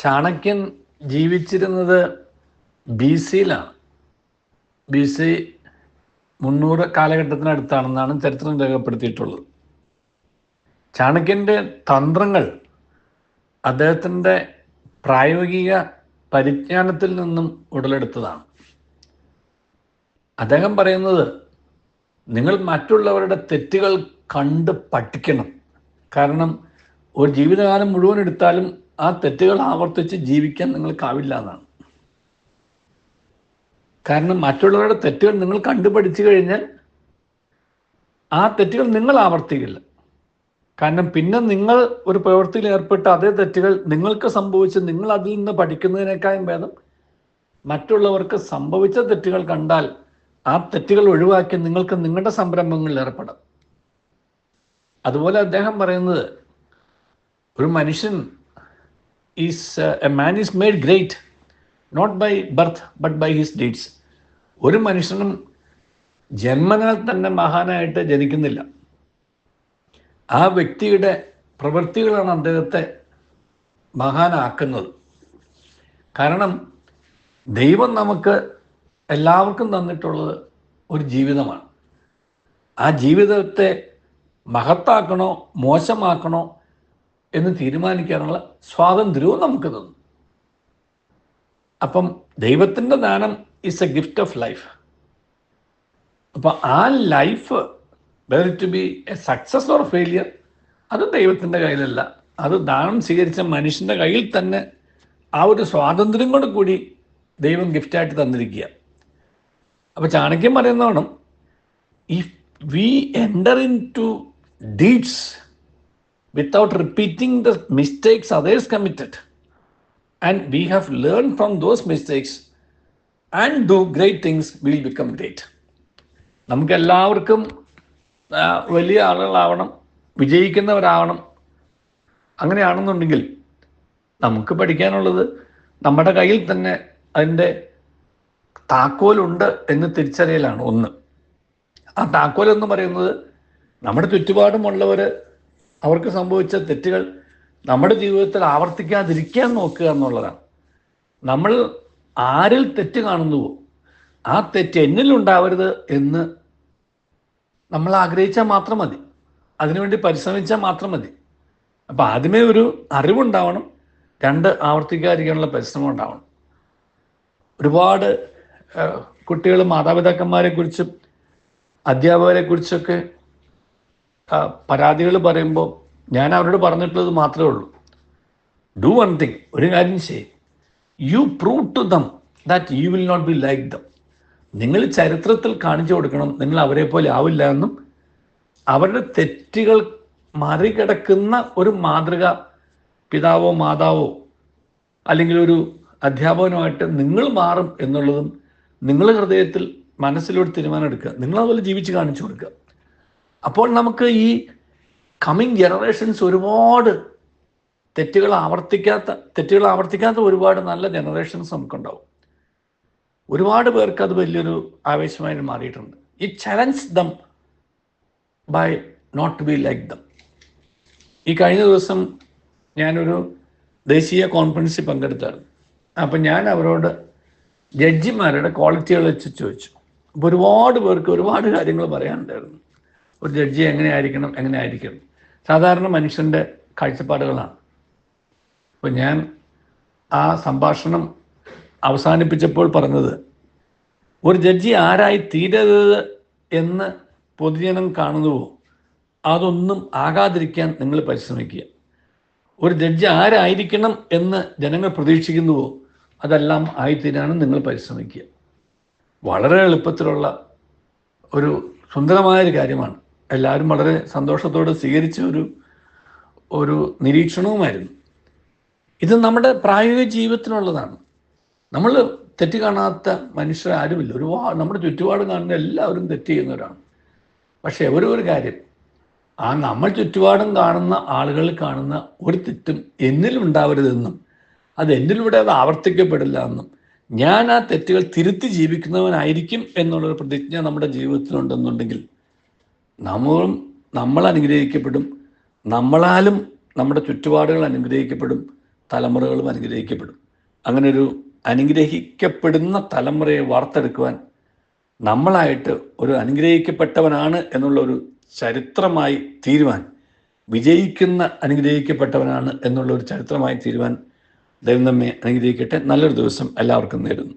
ചാണക്യൻ ജീവിച്ചിരുന്നത് B സിയിലാണ് B C മുന്നൂറ് കാലഘട്ടത്തിനടുത്താണെന്നാണ് ചരിത്രം രേഖപ്പെടുത്തിയിട്ടുള്ളത്. ചാണക്യന്റെ തന്ത്രങ്ങൾ അദ്ദേഹത്തിന്റെ പ്രായോഗിക പരിജ്ഞാനത്തിൽ നിന്നും ഉടലെടുത്തതാണ്. അദ്ദേഹം പറയുന്നത് നിങ്ങൾ മറ്റുള്ളവരുടെ തെറ്റുകൾ കണ്ട് പഠിക്കണം. കാരണം ഒരു ജീവിതകാലം മുഴുവൻ എടുത്താലും ആ തെറ്റുകൾ ആവർത്തിച്ച് ജീവിക്കാൻ നിങ്ങൾക്കാവില്ല എന്നാണ്. കാരണം മറ്റുള്ളവരുടെ തെറ്റുകൾ നിങ്ങൾ കണ്ടുപഠിച്ചു കഴിഞ്ഞാൽ ആ തെറ്റുകൾ നിങ്ങൾ ആവർത്തിക്കില്ല. കാരണം പിന്നെ നിങ്ങൾ ഒരു പ്രവൃത്തിയിൽ ഏർപ്പെട്ട അതേ തെറ്റുകൾ നിങ്ങൾക്ക് സംഭവിച്ച് നിങ്ങൾ അതിൽ നിന്ന് പഠിക്കുന്നതിനേക്കാളും ഭേദം മറ്റുള്ളവർക്ക് സംഭവിച്ച തെറ്റുകൾ കണ്ടാൽ ആ തെറ്റുകൾ ഒഴിവാക്കി നിങ്ങൾക്ക് നിങ്ങളുടെ സംരംഭങ്ങളിൽ ഏർപ്പെടാം. അതുപോലെ അദ്ദേഹം പറയുന്നത് ഒരു മനുഷ്യൻ is a man is made great not by birth but by his deeds ഒരു മനുഷ്യനും ജന്മനാൽ തന്നെ മഹാനായിട്ട് ജനിക്കുന്നില്ല. ആ വ്യക്തിയുടെ പ്രവൃത്തികളാണ് അദ്ദേഹത്തെ മഹാനാക്കുന്നത്. കാരണം ദൈവം നമുക്ക് എല്ലാവർക്കും തന്നിട്ടുള്ളത് ഒരു ജീവിതമാണ്. ആ ജീവിതത്തെ മഹത്താക്കണോ മോശമാക്കണോ എന്ന് തീരുമാനിക്കാനുള്ള സ്വാതന്ത്ര്യവും നമുക്ക് തന്നു. അപ്പം ദൈവത്തിന്റെ ദാനം is a gift of life അപ്പം ആ life were to be a success or failure അത് ദൈവത്തിന്റെ കയ്യിലല്ല. അത് ദാനം സ്വീകരിച്ച മനുഷ്യന്റെ കയ്യിൽ തന്നെ ആ ഒരു സ്വാതന്ത്ര്യം കൊണ്ട് കൂടി ദൈവം ഗിഫ്റ്റായിട്ട് തന്നിരിക്കുക. അപ്പോൾ ചാണക്യം പറയുന്നതാണ് if we enter into deeds without repeating the mistakes others committed and we have learn from those mistakes and do great things will become great നമുക്ക് എല്ലാവർക്കും വലിയ ആളുകളാവണം വിജയിക്കുന്നവരാവണം. അങ്ങനെയാണെന്നുണ്ടെങ്കിൽ നമുക്ക് പഠിക്കാനുള്ളത് നമ്മുടെ കയ്യിൽ തന്നെ അതിന്റെ താക്കോലുണ്ട് എന്ന് തിരിച്ചറിയലാണ് ഒന്ന്. ആ താക്കോൽ എന്ന് പറയുന്നത് നമ്മുടെ ചുറ്റുപാടുമുള്ളവർ അവർക്ക് സംഭവിച്ച തെറ്റുകൾ നമ്മുടെ ജീവിതത്തിൽ ആവർത്തിക്കാതിരിക്കാൻ നോക്കുക എന്നുള്ളതാണ്. നമ്മൾ ആരിൽ തെറ്റ് കാണുന്നുവോ ആ തെറ്റ് എന്നിലുണ്ടാവരുത് എന്ന് നമ്മൾ ആഗ്രഹിച്ചാൽ മാത്രം മതി. അതിനുവേണ്ടി പരിശ്രമിച്ചാൽ മാത്രം മതി. അപ്പം ആദ്യമേ ഒരു അറിവുണ്ടാവണം രണ്ട് ആവർത്തിക്കാതിരിക്കാനുള്ള പരിശ്രമം ഉണ്ടാവണം. ഒരുപാട് കുട്ടികൾ മാതാപിതാക്കന്മാരെ കുറിച്ചും അധ്യാപകരെ കുറിച്ചൊക്കെ പരാതികൾ പറയുമ്പോൾ ഞാൻ അവരോട് പറഞ്ഞിട്ടുള്ളത് മാത്രമേ ഉള്ളൂ. ഡു വൺ തിങ് ഒരു കാര്യം ചെയ്യും. You prove to them that you will not be like them നിങ്ങൾ ചരിത്രത്തിൽ കാണിച്ചു കൊടുക്കണം നിങ്ങൾ അവരെ പോലെ ആവില്ല എന്നും അവരുടെ തെറ്റുകൾ മറികടക്കുന്ന ഒരു മാതൃക പിതാവോ മാതാവോ അല്ലെങ്കിൽ ഒരു അധ്യാപകനുമായിട്ട് നിങ്ങൾ മാറും എന്നുള്ളതും നിങ്ങൾ ഹൃദയത്തിൽ മനസ്സിലൊരു തീരുമാനം എടുക്കുക. നിങ്ങൾ അതുപോലെ ജീവിച്ച് കാണിച്ചു കൊടുക്കുക. അപ്പോൾ നമുക്ക് ഈ കമ്മിങ് ജനറേഷൻസ് ഒരുപാട് തെറ്റുകൾ ആവർത്തിക്കാത്ത തെറ്റുകൾ ആവർത്തിക്കാത്ത ഒരുപാട് നല്ല ജനറേഷൻസ് നമുക്കുണ്ടാവും. ഒരുപാട് പേർക്ക് അത് വലിയൊരു ആവേശമായി മാറിയിട്ടുണ്ട്. ഈ challenge them by not to be like them ഈ കഴിഞ്ഞ ദിവസം ഞാനൊരു ദേശീയ കോൺഫറൻസിൽ പങ്കെടുത്തായിരുന്നു. അപ്പം ഞാൻ അവരോട് ജഡ്ജിമാരുടെ ക്വാളിറ്റികൾ വെച്ച് ചോദിച്ചു. അപ്പോൾ ഒരുപാട് പേർക്ക് ഒരുപാട് കാര്യങ്ങൾ പറയാനുണ്ടായിരുന്നു. ഒരു ജഡ്ജി എങ്ങനെ ആയിരിക്കണം എങ്ങനെ ആയിരിക്കും സാധാരണ മനുഷ്യന്റെ കാഴ്ചപ്പാടുകളാണ്. അപ്പോൾ ഞാൻ ആ സംഭാഷണം അവസാനിപ്പിച്ചപ്പോൾ പറഞ്ഞത് ഒരു ജഡ്ജി ആരായി തീരരുത് എന്ന് പൊതുജനം കാണുന്നുവോ? അതൊന്നും ആകാതിരിക്കാൻ നിങ്ങൾ പരിശ്രമിക്കുക. ഒരു ജഡ്ജി ആരായിരിക്കണം എന്ന് ജനങ്ങൾ പ്രതീക്ഷിക്കുന്നുവോ? അതെല്ലാം ആയിത്തീരാനും നിങ്ങൾ പരിശ്രമിക്കുക. വളരെ എളുപ്പത്തിലുള്ള ഒരു സുന്ദരമായൊരു കാര്യമാണ്. എല്ലാവരും വളരെ സന്തോഷത്തോടെ സ്വീകരിച്ച ഒരു ഒരു നിരീക്ഷണവുമായിരുന്നു. ഇത് നമ്മുടെ പ്രായോഗിക ജീവിതത്തിനുള്ളതാണ്. നമ്മൾ തെറ്റ് കാണാത്ത മനുഷ്യർ ആരുമില്ല. ഒരുപാട് നമ്മുടെ ചുറ്റുപാട് കാണുന്ന എല്ലാവരും തെറ്റ് ചെയ്യുന്നവരാണ്. പക്ഷേ ഒരു ഒരു കാര്യം. ആ നമ്മൾ ചുറ്റുപാടും കാണുന്ന ആളുകൾ കാണുന്ന ഒരു തെറ്റും എന്നിലും ഉണ്ടാവരുതെന്നും അത് എന്നിലൂടെ അത് ആവർത്തിക്കപ്പെടില്ല എന്നും ഞാൻ ആ തെറ്റുകൾ തിരുത്തി ജീവിക്കുന്നവനായിരിക്കും എന്നുള്ളൊരു പ്രതിജ്ഞ നമ്മുടെ ജീവിതത്തിലുണ്ടെന്നുണ്ടെങ്കിൽ നമ്മളും നമ്മൾ അനുഗ്രഹിക്കപ്പെടും. നമ്മളാലും നമ്മുടെ ചുറ്റുപാടുകൾ അനുഗ്രഹിക്കപ്പെടും. തലമുറകളും അനുഗ്രഹിക്കപ്പെടും. അങ്ങനെ ഒരു അനുഗ്രഹിക്കപ്പെടുന്ന തലമുറയെ വാർത്തെടുക്കുവാൻ നമ്മളായിട്ട് ഒരു അനുഗ്രഹിക്കപ്പെട്ടവനാണ് എന്നുള്ള ഒരു ചരിത്രമായി തീരുവാൻ വിജയിക്കുന്ന അനുഗ്രഹിക്കപ്പെട്ടവനാണ് എന്നുള്ള ഒരു ചരിത്രമായി തീരുവാൻ ദൈവം നമ്മെ അനുഗ്രഹിക്കട്ടെ. നല്ലൊരു ദിവസം എല്ലാവർക്കും നേരുന്നു.